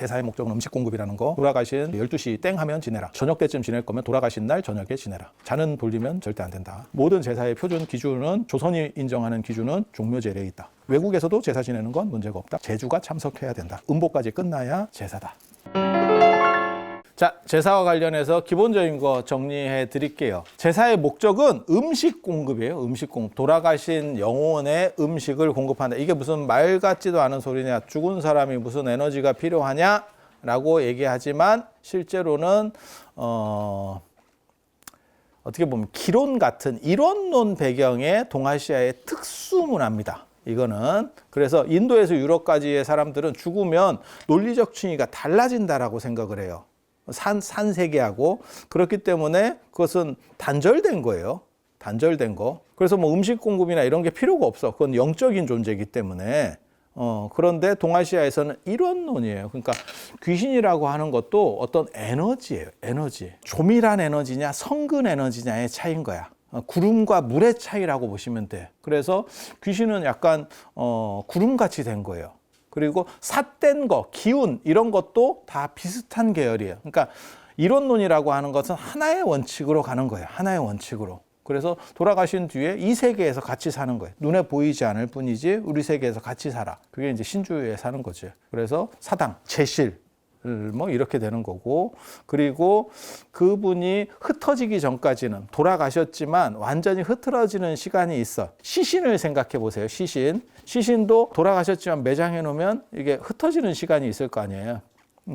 제사의 목적은 음식 공급이라는 거. 돌아가신 12시 땡 하면 지내라. 저녁 때쯤 지낼 거면 돌아가신 날 저녁에 지내라. 자는 돌리면 절대 안 된다. 모든 제사의 표준 기준은 조선이 인정하는 기준은 종묘제례에 있다. 외국에서도 제사 지내는 건 문제가 없다. 제주가 참석해야 된다. 음보까지 끝나야 제사다. 자, 제사와 관련해서 기본적인 거 정리해 드릴게요. 제사의 목적은 음식 공급이에요. 음식 공급. 돌아가신 영혼의 음식을 공급한다. 이게 무슨 말 같지도 않은 소리냐. 죽은 사람이 무슨 에너지가 필요하냐? 라고 얘기하지만 실제로는 어 어떻게 보면 기론 같은 이론론 배경의 동아시아의 특수 문화입니다. 이거는 그래서 인도에서 유럽까지의 사람들은 죽으면 논리적 층위가 달라진다라고 생각을 해요. 산, 산 세계하고 그렇기 때문에 그것은 단절된 거예요. 단절된 거. 그래서 뭐 음식 공급이나 이런 게 필요가 없어. 그건 영적인 존재이기 때문에. 어, 그런데 동아시아에서는 이론론이에요. 그러니까 귀신이라고 하는 것도 어떤 에너지예요. 에너지. 조밀한 에너지냐, 성근 에너지냐의 차이인 거야. 어, 구름과 물의 차이라고 보시면 돼. 그래서 귀신은 약간 어, 구름같이 된 거예요. 그리고 삿된 거, 기운 이런 것도 다 비슷한 계열이에요. 그러니까 이론론이라고 하는 것은 하나의 원칙으로 가는 거예요. 하나의 원칙으로. 그래서 돌아가신 뒤에 이 세계에서 같이 사는 거예요. 눈에 보이지 않을 뿐이지 우리 세계에서 같이 살아. 그게 이제 신주에 사는 거죠. 그래서 사당, 제실, 뭐 이렇게 되는 거고. 그리고 그분이 흩어지기 전까지는 돌아가셨지만 완전히 흐트러지는 시간이 있어. 시신을 생각해 보세요 시신. 시신도 돌아가셨지만 매장해 놓으면 이게 흩어지는 시간이 있을 거 아니에요.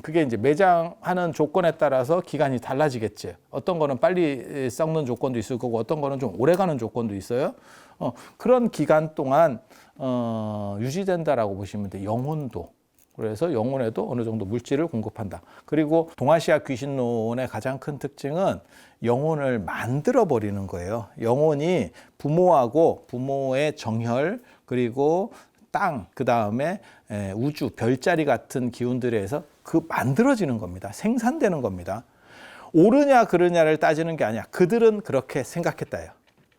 그게 이제 매장하는 조건에 따라서 기간이 달라지겠지. 어떤 거는 빨리 썩는 조건도 있을 거고 어떤 거는 좀 오래 가는 조건도 있어요. 어, 그런 기간 동안 어, 유지된다라고 보시면 돼 영혼도 그래서 영혼에도 어느 정도 물질을 공급한다. 그리고 동아시아 귀신론의 가장 큰 특징은 영혼을 만들어 버리는 거예요. 영혼이 부모하고 부모의 정혈 그리고 땅, 그 다음에 우주, 별자리 같은 기운들에서 그 만들어지는 겁니다. 생산되는 겁니다. 옳으냐 그르냐를 따지는 게 아니야. 그들은 그렇게 생각했다요.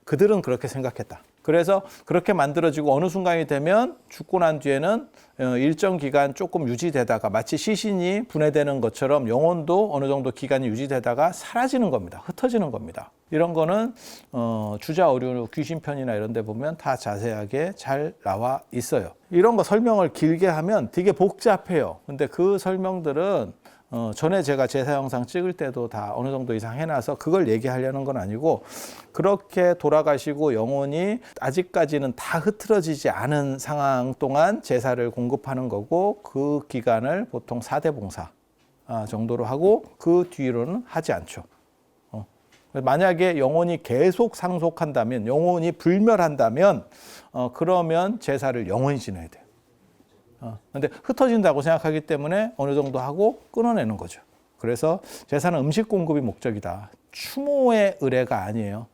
그들은 그렇게 생각했다. 그래서 그렇게 만들어지고 어느 순간이 되면 죽고 난 뒤에는 어, 일정 기간 조금 유지되다가 마치 시신이 분해되는 것처럼 영혼도 어느 정도 기간이 유지되다가 사라지는 겁니다. 흩어지는 겁니다. 이런 거는 어, 주자 어류 귀신편이나 이런 데 보면 다 자세하게 잘 나와 있어요. 이런 거 설명을 길게 하면 되게 복잡해요. 근데 그 설명들은 어, 전에 제가 제사 영상 찍을 때도 다 어느 정도 이상 해놔서 그걸 얘기하려는 건 아니고 그렇게 돌아가시고 영혼이 아직까지는 다 흐트러지지 않은 상황 동안 제사를 공급하는 거고 그 기간을 보통 사대 봉사 아, 정도로 하고 그 뒤로는 하지 않죠. 어. 만약에 영혼이 계속 상속한다면 영혼이 불멸한다면 어, 그러면 제사를 영원히 지내야 돼요. 어, 근데 흩어진다고 생각하기 때문에 어느 정도 하고 끊어내는 거죠. 그래서 제사는 음식 공급이 목적이다. 추모의 의례가 아니에요.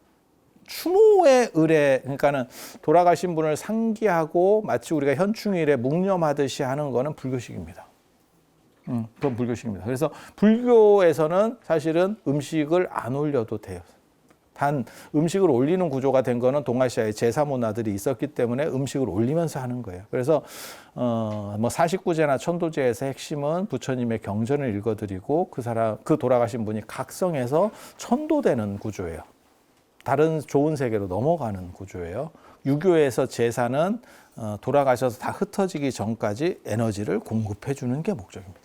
추모의 의례, 그러니까는 돌아가신 분을 상기하고 마치 우리가 현충일에 묵념하듯이 하는 거는 불교식입니다. 음, 그건 불교식입니다. 그래서 불교에서는 사실은 음식을 안 올려도 돼요. 단 음식을 올리는 구조가 된 거는 동아시아의 제사 문화들이 있었기 때문에 음식을 올리면서 하는 거예요. 그래서 어뭐 사십구제나 천도제에서 핵심은 부처님의 경전을 읽어드리고 그 사람 그 돌아가신 분이 각성해서 천도되는 구조예요. 다른 좋은 세계로 넘어가는 구조예요. 유교에서 제사는 어, 돌아가셔서 다 흩어지기 전까지 에너지를 공급해 주는 게 목적입니다.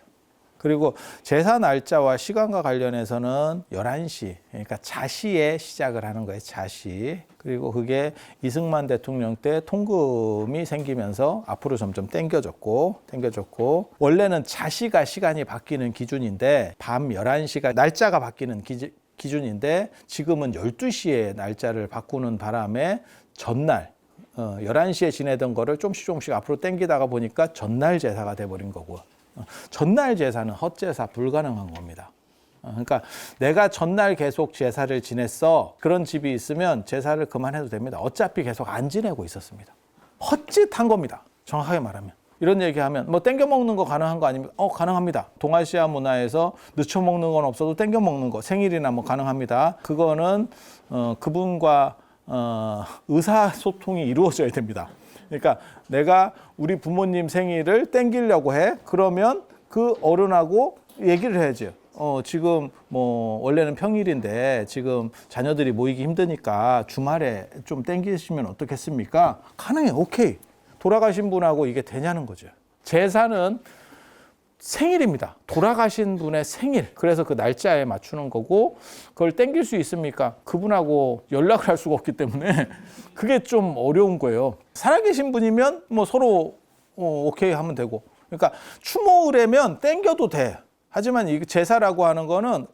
그리고 제사 날짜와 시간과 관련해서는 11시, 그러니까 자시에 시작을 하는 거예요. 자시. 그리고 그게 이승만 대통령 때 통금이 생기면서 앞으로 점점 땡겨졌고, 땡겨졌고, 원래는 자시가 시간이 바뀌는 기준인데, 밤 11시가 날짜가 바뀌는 기준, 기준인데, 지금은 12시에 날짜를 바꾸는 바람에 전날, 어, 11시에 지내던 거를 조금씩 조금씩 앞으로 땡기다가 보니까 전날 제사가 돼버린 거고, 전날 제사는 헛제사 불가능한 겁니다. 어, 그러니까 내가 전날 계속 제사를 지냈어. 그런 집이 있으면 제사를 그만해도 됩니다. 어차피 계속 안 지내고 있었습니다. 헛짓한 겁니다. 정확하게 말하면. 이런 얘기하면 뭐 땡겨 먹는 거 가능한 거 아닙니까? 어 가능합니다. 동아시아 문화에서 늦춰 먹는 건 없어도 땡겨 먹는 거 생일이나 뭐 가능합니다. 그거는 어 그분과 어 의사 소통이 이루어져야 됩니다. 그러니까 내가 우리 부모님 생일을 땡기려고 해. 그러면 그 어른하고 얘기를 해야죠. 어, 지금 뭐 원래는 평일인데 지금 자녀들이 모이기 힘드니까 주말에 좀 땡기시면 어떻겠습니까? 가능해. 오케이. 돌아가신 분하고 이게 되냐는 거죠. 제사는 생일입니다. 돌아가신 분의 생일. 그래서 그 날짜에 맞추는 거고 그걸 땡길 수 있습니까? 그분하고 연락을 할 수가 없기 때문에 그게 좀 어려운 거예요. 살아계신 분이면 뭐 서로 어, 오케이 하면 되고. 그러니까 추모의례면 땡겨도 돼. 하지만 이 제사라고 하는 거는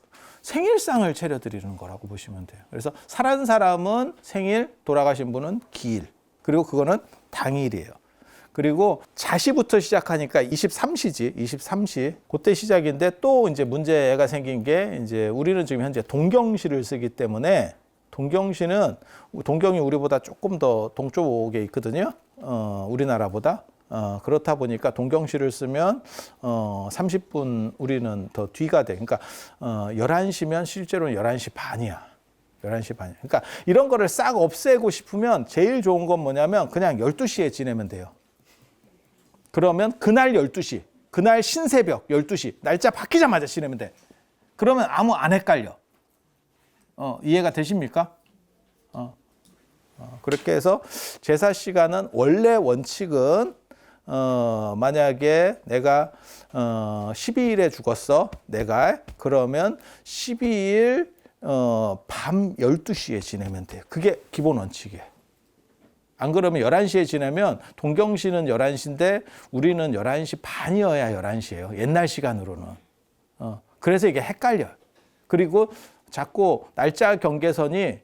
생일상을 차려드리는 거라고 보시면 돼요. 그래서 살아는 사람은 생일, 돌아가신 분은 기일. 그리고 그거는 당일이에요. 그리고 자시부터 시작하니까 23시지, 23시. 그때 시작인데 또 이제 문제가 생긴 게 이제 우리는 지금 현재 동경시를 쓰기 때문에 동경시는 동경이 우리보다 조금 더 동쪽에 있거든요. 어, 우리나라보다. 어, 그렇다 보니까 동경시를 쓰면 어, 30분 우리는 더 뒤가 돼. 그러니까 어, 11시면 실제로는 11시 반이야. 11시 반이야. 그러니까 이런 거를 싹 없애고 싶으면 제일 좋은 건 뭐냐면 그냥 12시에 지내면 돼요. 그러면 그날 12시, 그날 신새벽 12시, 날짜 바뀌자마자 지내면 돼. 그러면 아무 안 헷갈려. 어, 이해가 되십니까? 어, 어, 그렇게 해서 제사 시간은 원래 원칙은 어, 만약에 내가 어, 12일에 죽었어, 내가 그러면 12일 어, 밤 12시에 지내면 돼. 그게 기본 원칙이에요. 안 그러면 11시에 지나면 동경시는 11시인데 우리는 11시 반이어야 11시예요. 옛날 시간으로는. 어, 그래서 이게 헷갈려요. 그리고 자꾸 날짜 경계선이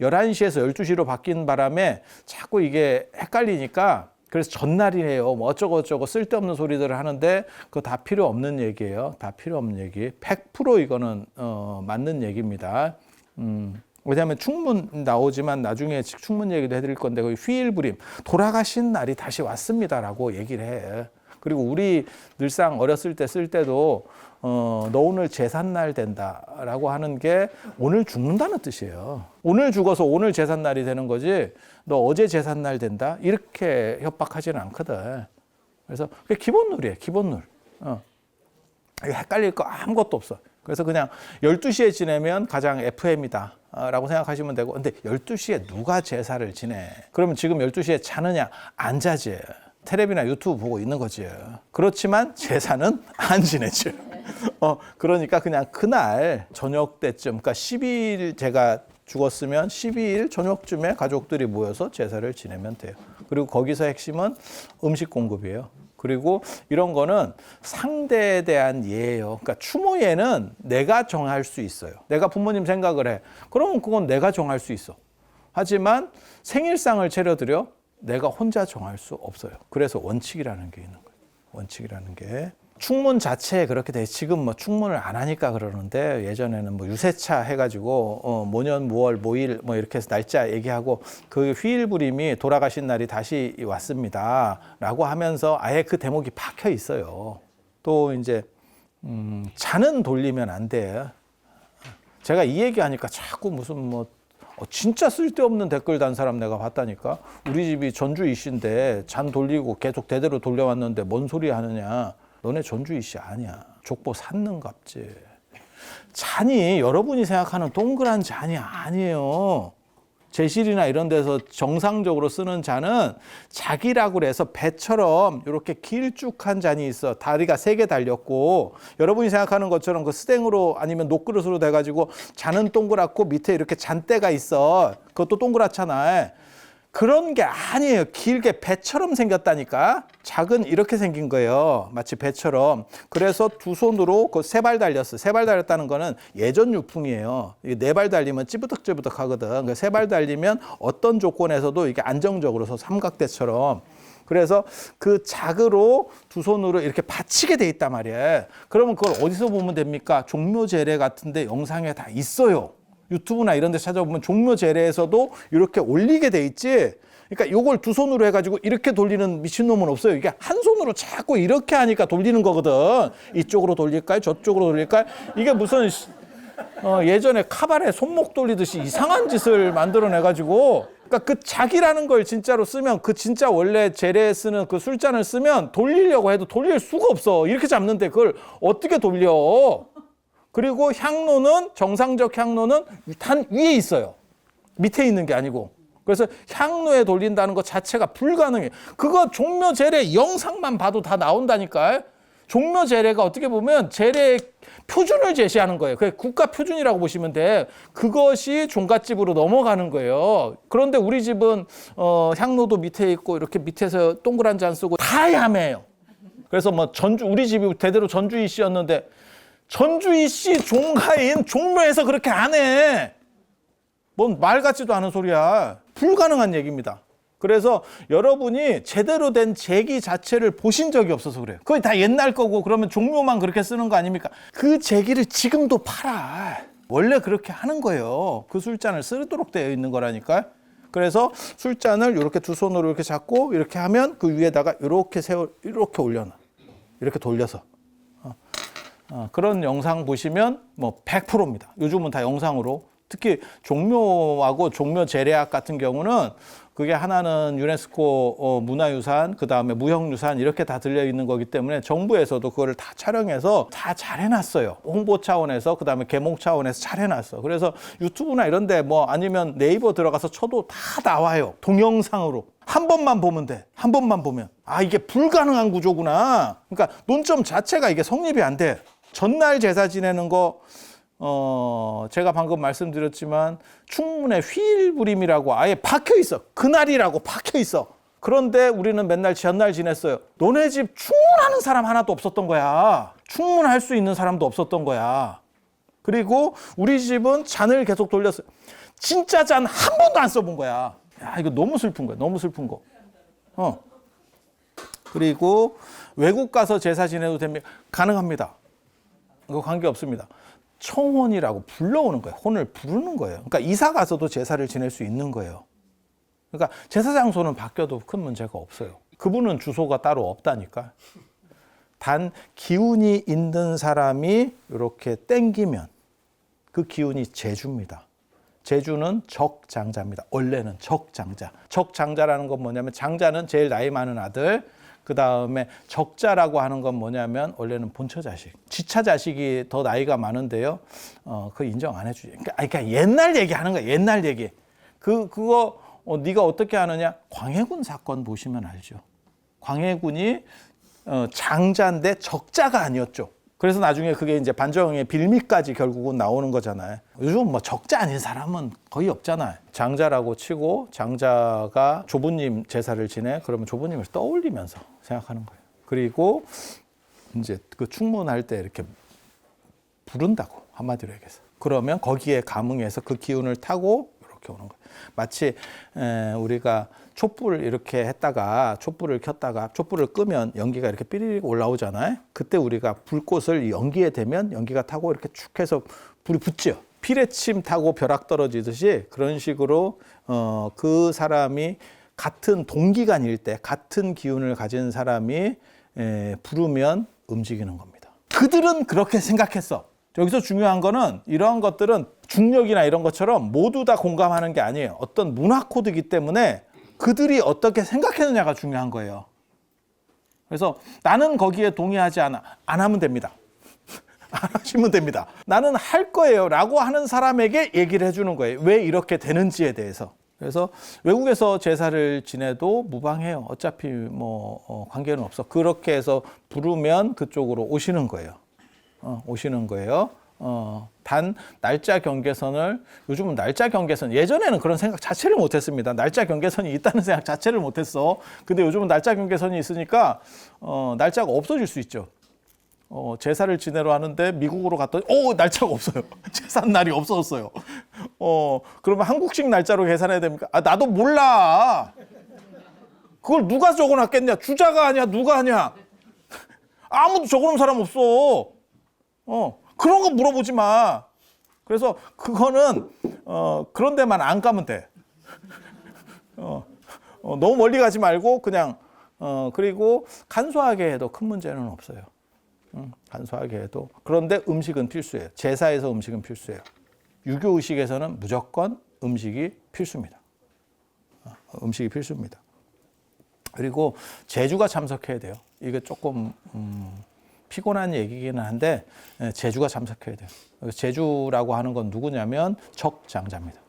11시에서 12시로 바뀐 바람에 자꾸 이게 헷갈리니까 그래서 전날이에요. 뭐 어쩌고저쩌고 쓸데없는 소리들을 하는데 그거 다 필요 없는 얘기예요. 다 필요 없는 얘기. 100% 이거는 어, 맞는 얘기입니다. 음. 왜냐하면 충문 나오지만 나중에 충문 얘기도 해드릴 건데 거기 휘일부림 돌아가신 날이 다시 왔습니다라고 얘기를 해. 그리고 우리 늘상 어렸을 때 쓸 때도 어, 너 오늘 제삿날 된다라고 하는 게 오늘 죽는다는 뜻이에요. 오늘 죽어서 오늘 제삿날이 되는 거지 너 어제 제삿날 된다 이렇게 협박하지는 않거든. 그래서 기본룰이에요. 기본룰. 어. 헷갈릴 거 아무것도 없어. 그래서 그냥 12시에 지내면 가장 FM이다. 라고 생각하시면 되고 근데 12시에 누가 제사를 지내? 그러면 지금 12시에 자느냐? 안 자지. 텔레비나 유튜브 보고 있는 거지. 그렇지만 제사는 안 지내죠. 어, 그러니까 그냥 그날 저녁 때쯤, 그러니까 12일 제가 죽었으면 12일 저녁쯤에 가족들이 모여서 제사를 지내면 돼요. 그리고 거기서 핵심은 음식 공급이에요. 그리고 이런 거는 상대에 대한 예예요. 그러니까 추모예는 내가 정할 수 있어요. 내가 부모님 생각을 해. 그러면 그건 내가 정할 수 있어. 하지만 생일상을 차려드려 내가 혼자 정할 수 없어요. 그래서 원칙이라는 게 있는 거예요. 원칙이라는 게. 충문 자체에 그렇게 돼. 지금 뭐 충문을 안 하니까 그러는데 예전에는 뭐 유세차 해가지고 어, 모년 무월 모일 뭐 이렇게 해서 날짜 얘기하고 그 휘일부림이 돌아가신 날이 다시 왔습니다라고 하면서 아예 그 대목이 박혀 있어요. 또 이제 음, 잔은 돌리면 안 돼. 제가 이 얘기하니까 자꾸 무슨 뭐 어, 진짜 쓸데없는 댓글 단 사람 내가 봤다니까. 우리 집이 전주 이씨인데 잔 돌리고 계속 대대로 돌려왔는데 뭔 소리 하느냐. 너네 전주 이씨 아니야. 족보 샀는갑지. 잔이 여러분이 생각하는 동그란 잔이 아니에요. 제실이나 이런 데서 정상적으로 쓰는 잔은 자기라고 해서 배처럼 이렇게 길쭉한 잔이 있어. 다리가 세 개 달렸고 여러분이 생각하는 것처럼 그 스댕으로 아니면 녹그릇으로 돼 가지고 잔은 동그랗고 밑에 이렇게 잔대가 있어. 그것도 동그랗잖아. 그런 게 아니에요. 길게 배처럼 생겼다니까. 작은 이렇게 생긴 거예요. 마치 배처럼. 그래서 두 손으로 그 세 발 달렸어. 세 발 달렸다는 거는 예전 유풍이에요. 네발 달리면 찌부덕찌부덕 하거든. 그 세 발 달리면 어떤 조건에서도 이게 안정적으로 서 삼각대처럼. 그래서 그 작으로 두 손으로 이렇게 받치게 돼 있단 말이에요. 그러면 그걸 어디서 보면 됩니까? 종묘 제례 같은데 영상에 다 있어요. 유튜브나 이런 데 찾아보면 종묘 제례에서도 이렇게 올리게 돼 있지. 그러니까 요걸 두 손으로 해가지고 이렇게 돌리는 미친놈은 없어요. 이게 한 손으로 자꾸 이렇게 하니까 돌리는 거거든. 이쪽으로 돌릴까요? 저쪽으로 돌릴까요? 이게 무슨 어, 예전에 카바레 손목 돌리듯이 이상한 짓을 만들어내가지고 그러니까 그 자기라는 걸 진짜로 쓰면 그 진짜 원래 재래에 쓰는 그 술잔을 쓰면 돌리려고 해도 돌릴 수가 없어. 이렇게 잡는데 그걸 어떻게 돌려? 그리고 향로는 정상적 향로는 단 위에 있어요. 밑에 있는 게 아니고. 그래서 향로에 돌린다는 것 자체가 불가능해. 그거 종묘 재래 영상만 봐도 다 나온다니까. 종묘 재래가 어떻게 보면 재래 표준을 제시하는 거예요. 그 국가 표준이라고 보시면 돼. 그것이 종갓집으로 넘어가는 거예요. 그런데 우리 집은 어, 향로도 밑에 있고 이렇게 밑에서 동그란 잔 쓰고 다 야매해요. 그래서 뭐 전주 우리 집이 대대로 전주이 씨였는데 전주이 씨 종가인 종묘에서 그렇게 안 해. 뭔 말 같지도 않은 소리야. 불가능한 얘기입니다. 그래서 여러분이 제대로 된 제기 자체를 보신 적이 없어서 그래요. 그게 다 옛날 거고 그러면 종묘만 그렇게 쓰는 거 아닙니까? 그 제기를 지금도 팔아. 원래 그렇게 하는 거예요. 그 술잔을 쓰도록 되어 있는 거라니까. 그래서 술잔을 이렇게 두 손으로 이렇게 잡고 이렇게 하면 그 위에다가 이렇게 세워 이렇게 올려놔. 이렇게 돌려서. 어, 그런 영상 보시면 뭐 100%입니다. 요즘은 다 영상으로 특히 종묘하고 종묘 재래학 같은 경우는 그게 하나는 유네스코 어, 문화유산, 그 다음에 무형유산 이렇게 다 들려 있는 거기 때문에 정부에서도 그거를 다 촬영해서 다 잘 해놨어요. 홍보 차원에서 그 다음에 개목 차원에서 잘 해놨어. 그래서 유튜브나 이런데 뭐 아니면 네이버 들어가서 쳐도 다 나와요. 동영상으로. 한 번만 보면 돼. 한 번만 보면. 아, 이게 불가능한 구조구나. 그러니까 논점 자체가 이게 성립이 안 돼. 전날 제사 지내는 거, 어, 제가 방금 말씀드렸지만 충문에 휠부림이라고 아예 박혀 있어. 그날이라고 박혀 있어. 그런데 우리는 맨날 전날 지냈어요. 너네 집 충문하는 사람 하나도 없었던 거야. 충문할 수 있는 사람도 없었던 거야. 그리고 우리 집은 잔을 계속 돌렸어요. 진짜 잔 한 번도 안 써본 거야. 야, 이거 너무 슬픈 거야. 너무 슬픈 거. 어. 그리고 외국 가서 제사 지내도 됩니까? 가능합니다. 그거 관계 없습니다. 청혼이라고 불러오는 거예요. 혼을 부르는 거예요. 그러니까 이사 가서도 제사를 지낼 수 있는 거예요. 그러니까 제사 장소는 바뀌어도 큰 문제가 없어요. 그분은 주소가 따로 없다니까. 단 기운이 있는 사람이 이렇게 땡기면 그 기운이 제주입니다. 제주는 적장자입니다. 원래는 적장자. 적장자라는 건 뭐냐면 장자는 제일 나이 많은 아들, 그 다음에 적자라고 하는 건 뭐냐면 원래는 본처 자식, 지차 자식이 더 나이가 많은데요. 어, 그 인정 안 해주지. 그러니까, 그러니까 옛날 얘기하는 거야. 옛날 얘기. 그 그거 어, 네가 어떻게 하느냐? 광해군 사건 보시면 알죠. 광해군이 어, 장자인데 적자가 아니었죠. 그래서 나중에 그게 이제 반정의 빌미까지 결국은 나오는 거잖아요. 요즘 뭐 적자 아닌 사람은 거의 없잖아요. 장자라고 치고 장자가 조부님 제사를 지내 그러면 조부님을 떠올리면서 생각하는 거예요. 그리고 이제 그 충문할 때 이렇게 부른다고 한마디로 얘기해서 그러면 거기에 감응해서 그 기운을 타고 이렇게 오는 거예요. 마치 에, 우리가 촛불 이렇게 했다가 촛불을 켰다가 촛불을 끄면 연기가 이렇게 삐리릭 올라오잖아요. 그때 우리가 불꽃을 연기에 대면 연기가 타고 이렇게 축 해서 불이 붙죠. 피레침 타고 벼락 떨어지듯이 그런 식으로 어, 그 사람이 같은 동기간일 때 같은 기운을 가진 사람이 에, 부르면 움직이는 겁니다. 그들은 그렇게 생각했어. 여기서 중요한 거는 이러한 것들은 중력이나 이런 것처럼 모두 다 공감하는 게 아니에요. 어떤 문화 코드이기 때문에 그들이 어떻게 생각했느냐가 중요한 거예요. 그래서 나는 거기에 동의하지 않아. 안 하면 됩니다. 안 하시면 됩니다. 나는 할 거예요. 라고 하는 사람에게 얘기를 해주는 거예요. 왜 이렇게 되는지에 대해서. 그래서 외국에서 제사를 지내도 무방해요. 어차피 뭐 어, 관계는 없어. 그렇게 해서 부르면 그쪽으로 오시는 거예요. 어, 오시는 거예요. 어, 단 날짜 경계선을 요즘은 날짜 경계선 예전에는 그런 생각 자체를 못했습니다. 날짜 경계선이 있다는 생각 자체를 못했어. 근데 요즘은 날짜 경계선이 있으니까 어, 날짜가 없어질 수 있죠. 어, 제사를 지내러 하는데 미국으로 갔더니 오 날짜가 없어요. 제사 날이 없어졌어요. 어 그러면 한국식 날짜로 계산해야 됩니까? 아 나도 몰라. 그걸 누가 적어놨겠냐? 주자가 아니야 누가 하냐? 아무도 적어놓은 사람 없어. 어 그런 거 물어보지 마. 그래서 그거는 어 그런 데만 안 가면 돼. 어, 어, 너무 멀리 가지 말고 그냥 어 그리고 간소하게 해도 큰 문제는 없어요. 음, 간소하게 해도 그런데 음식은 필수예요. 제사에서 음식은 필수예요. 유교 의식에서는 무조건 음식이 필수입니다. 음식이 필수입니다. 그리고 제주가 참석해야 돼요. 이게 조금 음, 피곤한 얘기기는 한데 예, 제주가 참석해야 돼요. 제주라고 하는 건 누구냐면 적장자입니다.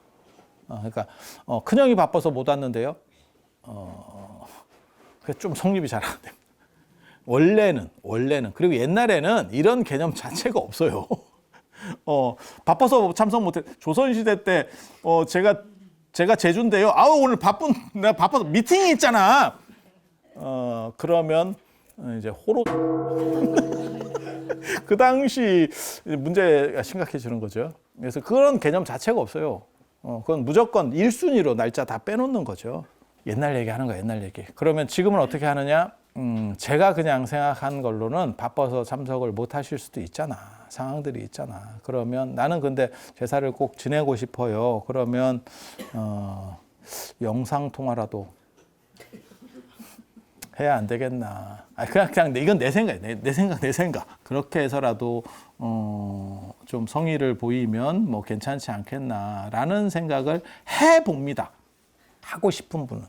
어, 그러니까 어, 큰형이 바빠서 못 왔는데요. 어, 좀 성립이 잘 안 됩니다. 원래는 원래는 그리고 옛날에는 이런 개념 자체가 없어요. 어, 바빠서 참석 못해. 조선시대 때 어, 제가 제가 제주인데요. 아우 오늘 바쁜 내가 바빠서 미팅이 있잖아. 어, 그러면 이제 호로 그 당시 문제가 심각해지는 거죠. 그래서 그런 개념 자체가 없어요. 어, 그건 무조건 1순위로 날짜 다 빼놓는 거죠. 옛날 얘기 하는 거야, 옛날 얘기. 그러면 지금은 어떻게 하느냐? 음, 제가 그냥 생각한 걸로는 바빠서 참석을 못 하실 수도 있잖아. 상황들이 있잖아. 그러면 나는 근데 제사를 꼭 지내고 싶어요. 그러면, 어, 영상통화라도 해야 안 되겠나. 아, 그냥, 그냥, 내- 이건 내 생각이야. 내, 내 생각, 내 생각. 그렇게 해서라도, 어, 좀 성의를 보이면 뭐 괜찮지 않겠나라는 생각을 해 봅니다. 하고 싶은 분은.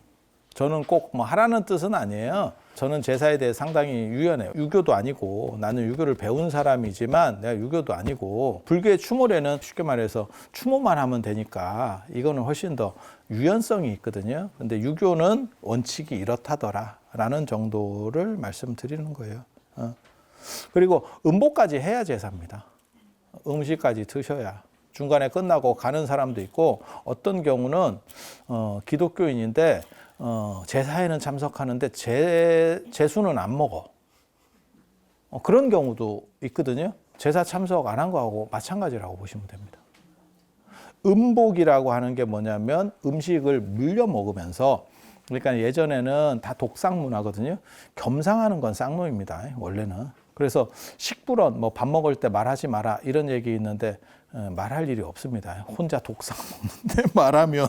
저는 꼭 뭐 하라는 뜻은 아니에요. 저는 제사에 대해 상당히 유연해요. 유교도 아니고 나는 유교를 배운 사람이지만 내가 유교도 아니고 불교의 추모례는 쉽게 말해서 추모만 하면 되니까 이거는 훨씬 더 유연성이 있거든요. 근데 유교는 원칙이 이렇다더라 라는 정도를 말씀드리는 거예요. 어. 그리고 음복까지 해야 제사입니다. 음식까지 드셔야 중간에 끝나고 가는 사람도 있고 어떤 경우는 어, 기독교인인데 어, 제사에는 참석하는데 제 제수는 안 먹어. 어, 그런 경우도 있거든요. 제사 참석 안 한 거하고 마찬가지라고 보시면 됩니다. 음복이라고 하는 게 뭐냐면 음식을 물려 먹으면서 그러니까 예전에는 다 독상 문화거든요. 겸상하는 건 쌍놈입니다. 원래는. 그래서 식불언 뭐 밥 먹을 때 말하지 마라 이런 얘기 있는데 어, 말할 일이 없습니다. 혼자 독상 먹는데 말하면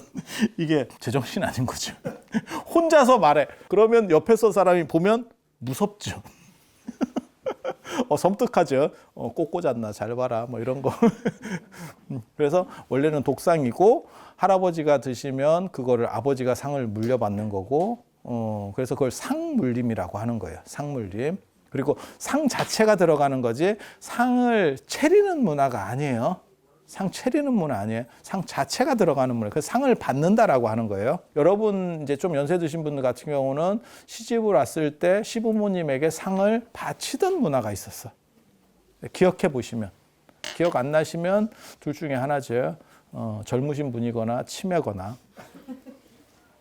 이게 제정신 아닌 거죠. 혼자서 말해. 그러면 옆에서 사람이 보면 무섭죠. 어, 섬뜩하죠. 어, 꽃 꽂았나 잘 봐라 뭐 이런 거. 음, 그래서 원래는 독상이고 할아버지가 드시면 그거를 아버지가 상을 물려받는 거고 어, 그래서 그걸 상물림이라고 하는 거예요. 상물림. 그리고 상 자체가 들어가는 거지 상을 차리는 문화가 아니에요. 상 차리는 문화 아니에요. 상 자체가 들어가는 문화. 그 상을 받는다라고 하는 거예요. 여러분 이제 좀 연세 드신 분들 같은 경우는 시집을 왔을 때 시부모님에게 상을 바치던 문화가 있었어. 기억해 보시면 기억 안 나시면 둘 중에 하나죠. 어, 젊으신 분이거나 치매거나.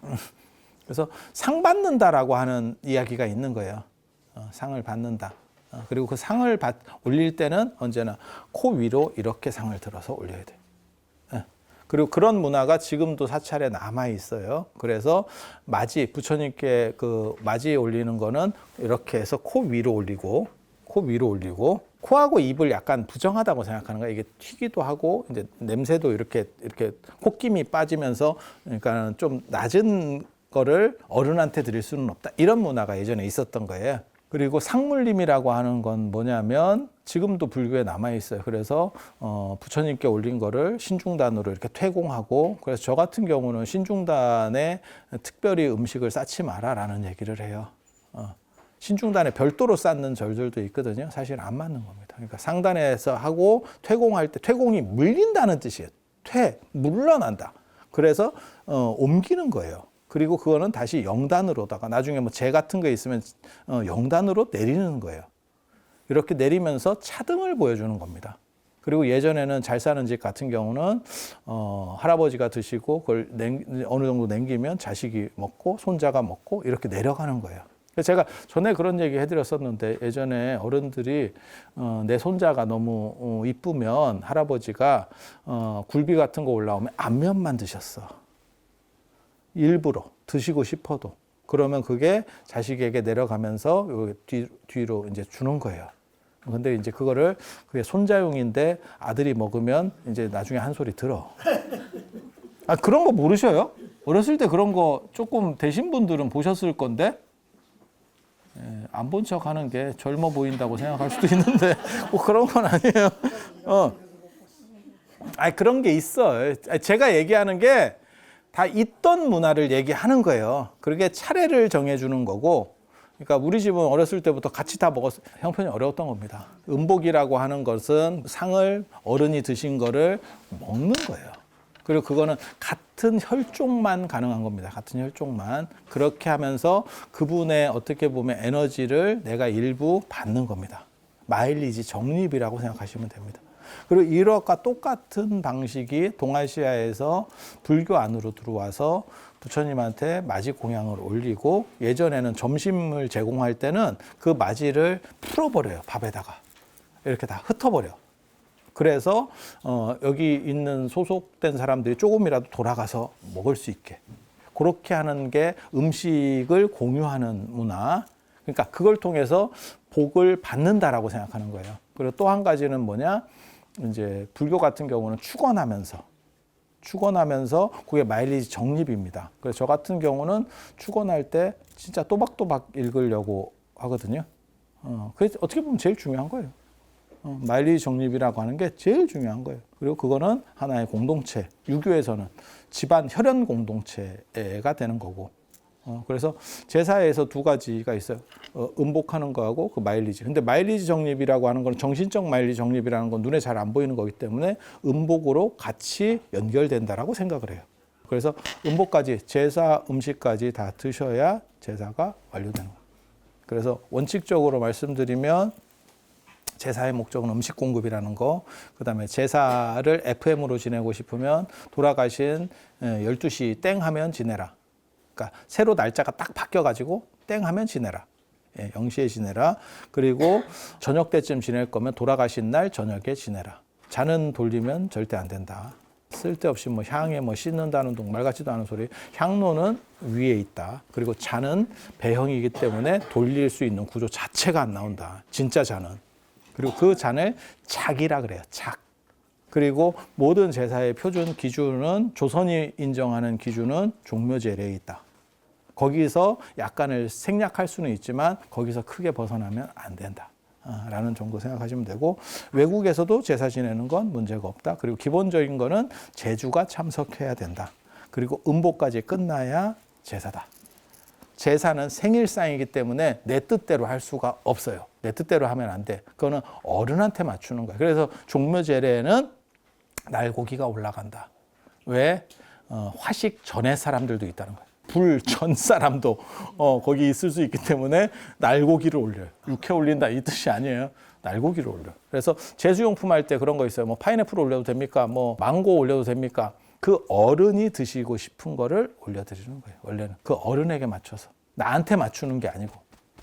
그래서 상 받는다라고 하는 이야기가 있는 거예요. 어, 상을 받는다. 어, 그리고 그 상을 받, 올릴 때는 언제나 코 위로 이렇게 상을 들어서 올려야 돼. 예. 그리고 그런 문화가 지금도 사찰에 남아 있어요. 그래서 맞이 부처님께 그 맞이 올리는 거는 이렇게 해서 코 위로 올리고 코 위로 올리고 코하고 입을 약간 부정하다고 생각하는 거야. 이게 튀기도 하고 이제 냄새도 이렇게 이렇게 콧김이 빠지면서 그러니까 좀 낮은 거를 어른한테 드릴 수는 없다. 이런 문화가 예전에 있었던 거예요. 그리고 상물림이라고 하는 건 뭐냐면 지금도 불교에 남아 있어요. 그래서 어, 부처님께 올린 거를 신중단으로 이렇게 퇴공하고 그래서 저 같은 경우는 신중단에 특별히 음식을 쌓지 마라라는 얘기를 해요. 어. 신중단에 별도로 쌓는 절들도 있거든요. 사실 안 맞는 겁니다. 그러니까 상단에서 하고 퇴공할 때 퇴공이 물린다는 뜻이에요. 퇴 물러난다. 그래서 어, 옮기는 거예요. 그리고 그거는 다시 영단으로다가 나중에 뭐 재 같은 거 있으면 어, 영단으로 내리는 거예요. 이렇게 내리면서 차등을 보여주는 겁니다. 그리고 예전에는 잘 사는 집 같은 경우는 어, 할아버지가 드시고 그걸 냉, 어느 정도 남기면 자식이 먹고 손자가 먹고 이렇게 내려가는 거예요. 제가 전에 그런 얘기 해드렸었는데 예전에 어른들이 어, 내 손자가 너무 어, 이쁘면 할아버지가 어, 굴비 같은 거 올라오면 안면만 드셨어. 일부러 드시고 싶어도 그러면 그게 자식에게 내려가면서 요 뒤, 뒤로 이제 주는 거예요. 근데 이제 그거를 그게 손자용인데 아들이 먹으면 이제 나중에 한 소리 들어. 아 그런 거 모르셔요? 어렸을 때 그런 거 조금 되신 분들은 보셨을 건데 예, 안 본 척 하는 게 젊어 보인다고 생각할 수도 있는데 뭐 그런 건 아니에요. 어. 아 그런 게 있어. 아, 제가 얘기하는 게 다 있던 문화를 얘기하는 거예요. 그게 차례를 정해주는 거고, 그러니까 우리 집은 어렸을 때부터 같이 다 먹었, 형편이 어려웠던 겁니다. 음복이라고 하는 것은 상을 어른이 드신 거를 먹는 거예요. 그리고 그거는 같은 혈족만 가능한 겁니다. 같은 혈족만. 그렇게 하면서 그분의 어떻게 보면 에너지를 내가 일부 받는 겁니다. 마일리지 적립이라고 생각하시면 됩니다. 그리고 이것과 똑같은 방식이 동아시아에서 불교 안으로 들어와서 부처님한테 맞이 공양을 올리고 예전에는 점심을 제공할 때는 그 맞이를 풀어버려요 밥에다가 이렇게 다 흩어버려. 그래서 어, 여기 있는 소속된 사람들이 조금이라도 돌아가서 먹을 수 있게 그렇게 하는 게 음식을 공유하는 문화. 그러니까 그걸 통해서 복을 받는다라고 생각하는 거예요. 그리고 또 한 가지는 뭐냐? 이제 불교 같은 경우는 축원하면서 축원하면서 그게 마일리지 적립입니다. 그래서 저 같은 경우는 축원할 때 진짜 또박또박 읽으려고 하거든요. 어, 그게 어떻게 보면 제일 중요한 거예요. 어, 마일리지 적립이라고 하는 게 제일 중요한 거예요. 그리고 그거는 하나의 공동체, 유교에서는 집안 혈연 공동체가 되는 거고. 어, 그래서 제사에서 두 가지가 있어요. 어, 음복하는 거하고 그 마일리지. 근데 마일리지 적립이라고 하는 건 정신적 마일리지 적립이라는 건 눈에 잘 안 보이는 거기 때문에 음복으로 같이 연결된다라고 생각을 해요. 그래서 음복까지 제사 음식까지 다 드셔야 제사가 완료되는 거예요. 그래서 원칙적으로 말씀드리면 제사의 목적은 음식 공급이라는 거, 그 다음에 제사를 FM으로 지내고 싶으면 돌아가신 12시 땡 하면 지내라. 그러니까 새로 날짜가 딱 바뀌어가지고 땡 하면 지내라. 예, 0시에 지내라. 그리고 저녁 때쯤 지낼 거면 돌아가신 날 저녁에 지내라. 잔은 돌리면 절대 안 된다. 쓸데없이 뭐 향에 뭐 씻는다는 둥말 같지도 않은 소리. 향로는 위에 있다. 그리고 잔은 배형이기 때문에 돌릴 수 있는 구조 자체가 안 나온다. 진짜 잔은. 그리고 그 잔을 작이라 그래요. 작. 그리고 모든 제사의 표준 기준은 조선이 인정하는 기준은 종묘제례에 있다. 거기서 약간을 생략할 수는 있지만 거기서 크게 벗어나면 안 된다. 아, 라는 정도 생각하시면 되고 외국에서도 제사 지내는 건 문제가 없다. 그리고 기본적인 거는 제주가 참석해야 된다. 그리고 음복까지 끝나야 제사다. 제사는 생일상이기 때문에 내 뜻대로 할 수가 없어요. 내 뜻대로 하면 안 돼. 그거는 어른한테 맞추는 거야. 그래서 종묘제례는 날고기가 올라간다. 왜? 어, 화식 전에 사람들도 있다는 거예요. 불전 사람도 어, 거기 있을 수 있기 때문에 날고기를 올려요. 육회 올린다 이 뜻이 아니에요. 날고기를 올려. 그래서 제수용품 할 때 그런 거 있어요. 뭐 파인애플 올려도 됩니까? 뭐 망고 올려도 됩니까? 그 어른이 드시고 싶은 거를 올려드리는 거예요. 원래는 그 어른에게 맞춰서 나한테 맞추는 게 아니고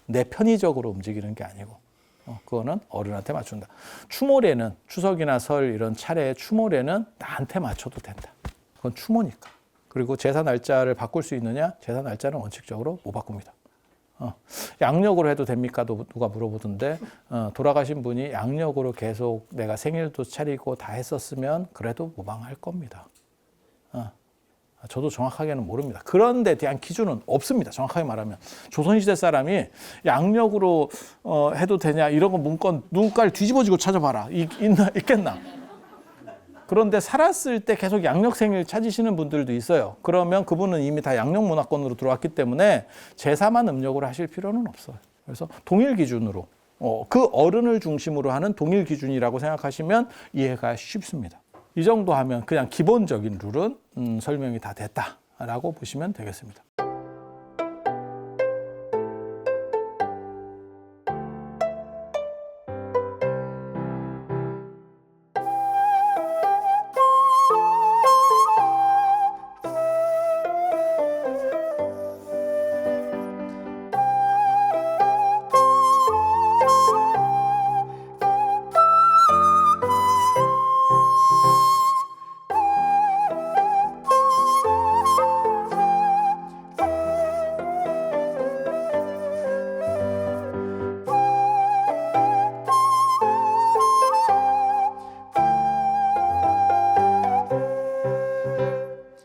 내 편의적으로 움직이는 게 아니고 어, 그거는 어른한테 맞춘다. 추모례는 추석이나 설 이런 차례의 추모례는 나한테 맞춰도 된다. 그건 추모니까. 그리고 제사 날짜를 바꿀 수 있느냐? 제사 날짜는 원칙적으로 못 바꿉니다. 어, 양력으로 해도 됩니까? 도 누가 물어보던데 어, 돌아가신 분이 양력으로 계속 내가 생일도 차리고 다 했었으면 그래도 무방할 겁니다. 어, 저도 정확하게는 모릅니다. 그런 데 대한 기준은 없습니다. 정확하게 말하면. 조선시대 사람이 양력으로 어, 해도 되냐 이런 거 문건 눈깔 뒤집어지고 찾아봐라. 있, 있나, 있겠나? 그런데 살았을 때 계속 양력 생일 찾으시는 분들도 있어요. 그러면 그분은 이미 다 양력 문화권으로 들어왔기 때문에 제사만 음력으로 하실 필요는 없어요. 그래서 동일 기준으로 어, 그 어른을 중심으로 하는 동일 기준이라고 생각하시면 이해가 쉽습니다. 이 정도 하면 그냥 기본적인 룰은 음, 설명이 다 됐다라고 보시면 되겠습니다.